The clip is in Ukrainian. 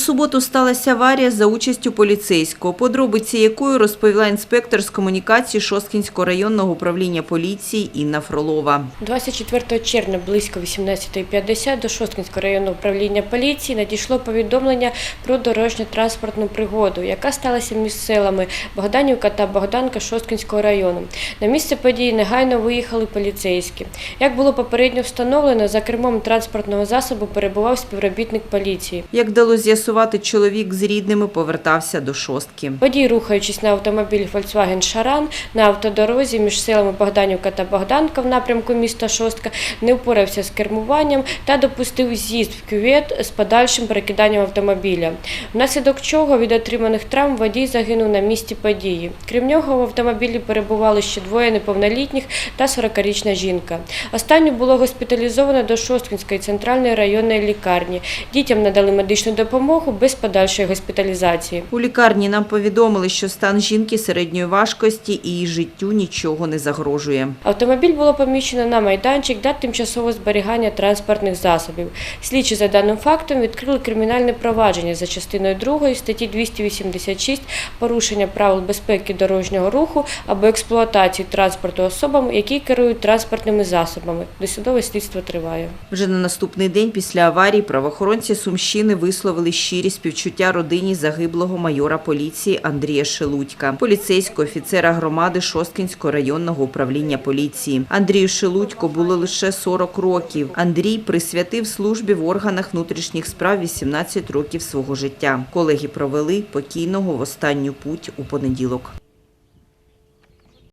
суботу сталася аварія за участю поліцейського, подробиці якої розповіла інспектор з комунікації Шосткінського районного управління поліції Інна Фролова. 24 червня близько 18.50 до Шосткінського районного управління поліції надійшло повідомлення про дорожньо-транспортну пригоду, яка сталася між селами Богданівка та Богданка Шосткінського району. На місце події негайно виїхали поліцейські. Як було попередньо встановлено, за кермом транспортного засобу перебував співробітник поліції. Як вдалося з'ясувати, чоловік з рідними повертався до шостки. Водій, рухаючись на автомобілі Volkswagen Шаран на автодорозі між селами Богданівка та Богданка в напрямку міста Шостка, не впорався з кермуванням та допустив з'їзд в кювет з подальшим перекиданням автомобіля. Внаслідок чого від отриманих травм водій загинув на місці події. Крім нього, в автомобілі перебували ще двоє неповнолітніх та 40-річна жінка. Останню було госпіталізовано до Шосткінської центральної районної лікарні. Дітям надали медичну допомогу без подальшої госпіталізації. У лікарні нам повідомили, що стан жінки середньої важкості і її життю нічого не загрожує. Автомобіль було поміщено на майданчик для тимчасового зберігання транспортних засобів. Слідчі за даним фактом відкрили кримінальне провадження за частиною 2 статті 286 порушення правил безпеки дорожнього руху або експлуатації транспорту особами, які керують транспортними засобами. Досудове слідство триває. Вже на наступний день після аварії правоохоронці Сумщини висловили щирі співчуття родині загиблого майора поліції Андрія Шелудька, поліцейського офіцера громади Шосткінського районного управління поліції. Андрію Шелудько було лише 40 років. Андрій присвятив службі в органах внутрішніх справ 18 років свого життя. Колеги провели покійного в останню путь у понеділок.